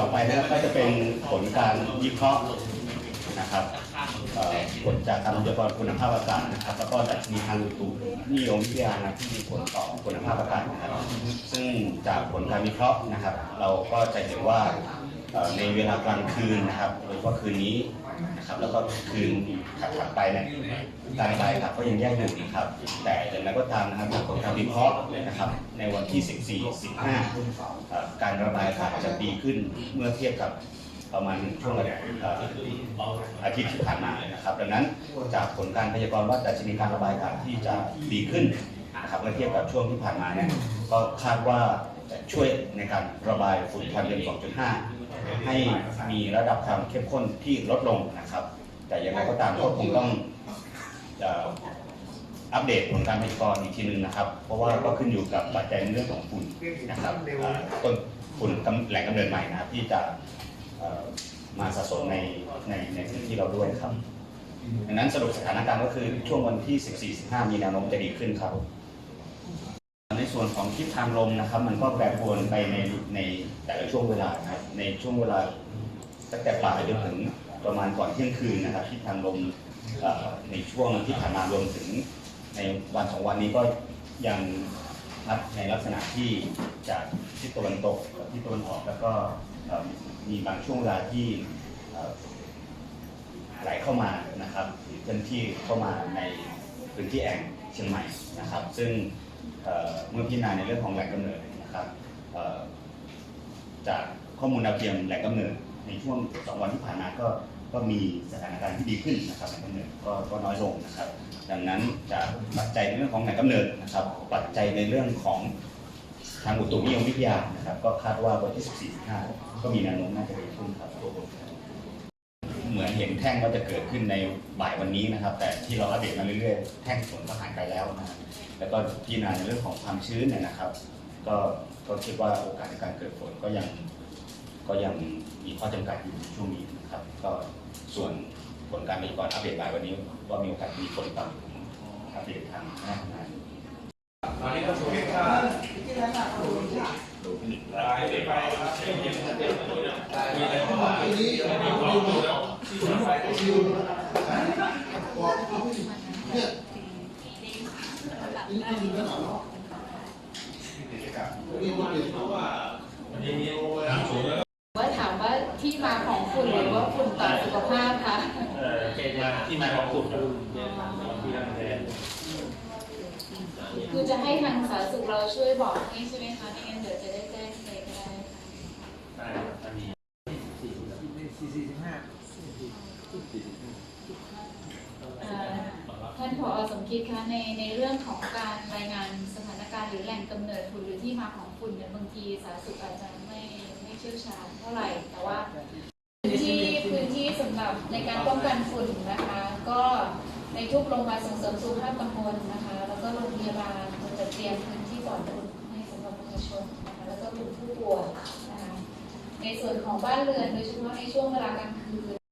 ต่อไปนะครับก็จะเป็นผลการวิเคราะห์นะครับเอ่อผลจากการพยากรคุณภาพอากาศนะครับ แล้วก็ดัชนีทางอุตุนิยมวิทยานะที่มีผลต่อคุณภาพอากาศนะครับ ซึ่งจากผลการวิเคราะห์นะครับ เราก็จะเห็นว่าเอ่อในเวลากลางคืนนะครับโดยเฉพาะคืนนี้ นะครับ แล้วก็คืนถัดๆไปเนี่ยการระบายอากาศก็ยังแย่อยู่นะครับ แต่อย่างไรก็ตามนะครับผลการวิเคราะห์นะครับ ในวันที่ 14 15 การระบายอากาศจะดีขึ้นเมื่อเทียบกับประมาณช่วงเอ่ออาทิตย์ที่ผ่านมานะครับ ดังนั้นจากผลการพยากรณ์ว่าดัชนีการระบายอากาศที่จะดีขึ้น นะครับเมื่อเทียบกับช่วงที่ผ่านมาเนี่ยก็คาดว่าจะช่วยในการระบายฝุ่น PM 2.5 ให้มีระดับความเข้มข้นที่ลดลงนะครับ แต่อย่างไรก็ตามก็คงต้องอัปเดตผลการพยากรณ์อีกทีหนึงนะครับ เพราะว่าก็ขึ้นอยู่กับปัจจัยเรื่องของฝุ่นนะครับต้นฝุ่นแหล่งกำเนิดใหม่นะครับที่จะมาสะสมในในในพื้นที่เราด้วยครับดังนั้นสรุปสถานการณ์ก็คือช่วงวันที่ 14-15 มีแนวโน้มจะดีขึ้นครับ ส่วนของทิศทางลมนะครับ มันก็แปรปรวนไปในในแต่ละช่วงเวลานะครับในช่วงเวลาตั้งแต่บ่ายจนถึงประมาณก่อนเที่ยงคืนนะครับทิศทางลมในช่วงที่ผ่านมารวมถึงในวันสองวันนี้ก็ยังพัดในลักษณะที่จากทิศตะวันตกทิศตะวันออกแล้วก็มีบางช่วงเวลาที่ไหลเข้ามานะครับหรือเคลื่อนที่เข้ามาในพื้นที่แอ่งเชียงใหม่นะครับ ซึ่ง เมื่อพิจารณาในเรื่องของแหล่งกำเนิดนะครับจากข้อมูลดาวเทียมแหล่งกำเนิดในช่วงสองวันที่ผ่านมาก็ก็มีสถานการณ์ที่ดีขึ้นนะครับแหล่งกำเนิดก็ก็น้อยลงนะครับ ดังนั้นจากปัจจัยในเรื่องของแหล่งกำเนิดนะครับ ปัจจัยในเรื่องของทางอุตุนิยมวิทยานะครับ ก็คาดว่าวันที่ 14 15 ก็มีแนวโน้มน่าจะดีขึ้นครับ เหมือนเห็นแท่งว่าจะเกิดขึ้นในบ่ายวันนี้นะครับ แต่ที่เราอัปเดตมาเรื่อยๆ แท่งฝนก็หายไปแล้วนะครับแล้วก็พิจารณาในเรื่องของความชื้นเนี่ยนะครับ ก็ก็คิดว่าโอกาสในการเกิดฝนก็ยังก็ยังมีข้อจำกัดอยู่ในช่วงนี้นะครับ ก็ส่วนผลการพยากรณ์อัปเดตบ่ายวันนี้ว่ามีโอกาสมีฝนต่ำผมอัปเดตทางคณะทำงานตอนนี้ก็สุวิทย์ครับไปไปครับมีอะไรบ้างมีอะไรบ้างดูแล้ว ว่าถามว่าที่มาของฝุ่นหรือว่าฝุ่นต่อสุขภาพคะเอ่อเกณฑ์มาที่มาของกลุ่มที่นั่นแทนคือจะให้ทางสาธารณสุขเราช่วยบอกให้ใช่ไหมคะไม่งั้นเดี๋ยวจะได้แจ้งใครก็ได้ค่ะ ได้ถ้ามี เอ่อท่านผอสม คิดคะในในเรื่องของการรายงานสถานการณ์หรือแหล่งกำเนิดฝุ่นหรือที่มาของฝุ่นเนี่ยบางทีสาธารณสุขอาจจะไม่ไม่เชี่ยวชาญเท่าไหร่แต่ว่าพื้นที่พื้นที่สำหรับในการป้องกันฝุ่นนะคะ ก็ในทุกโรงพยาบาลส่งเสริมสุขภาพตำบลนะคะ แล้วก็โรงพยาบาลเรจะเตรียมพื้นที่ปลอดฝุ่นให้สำหรับประชาชนนะคะแล้วก็กลุ่มผู้ป่วยนะคะในส่วนของบ้านเรือนโดยเฉพาะในช่วงเวลากลางคืน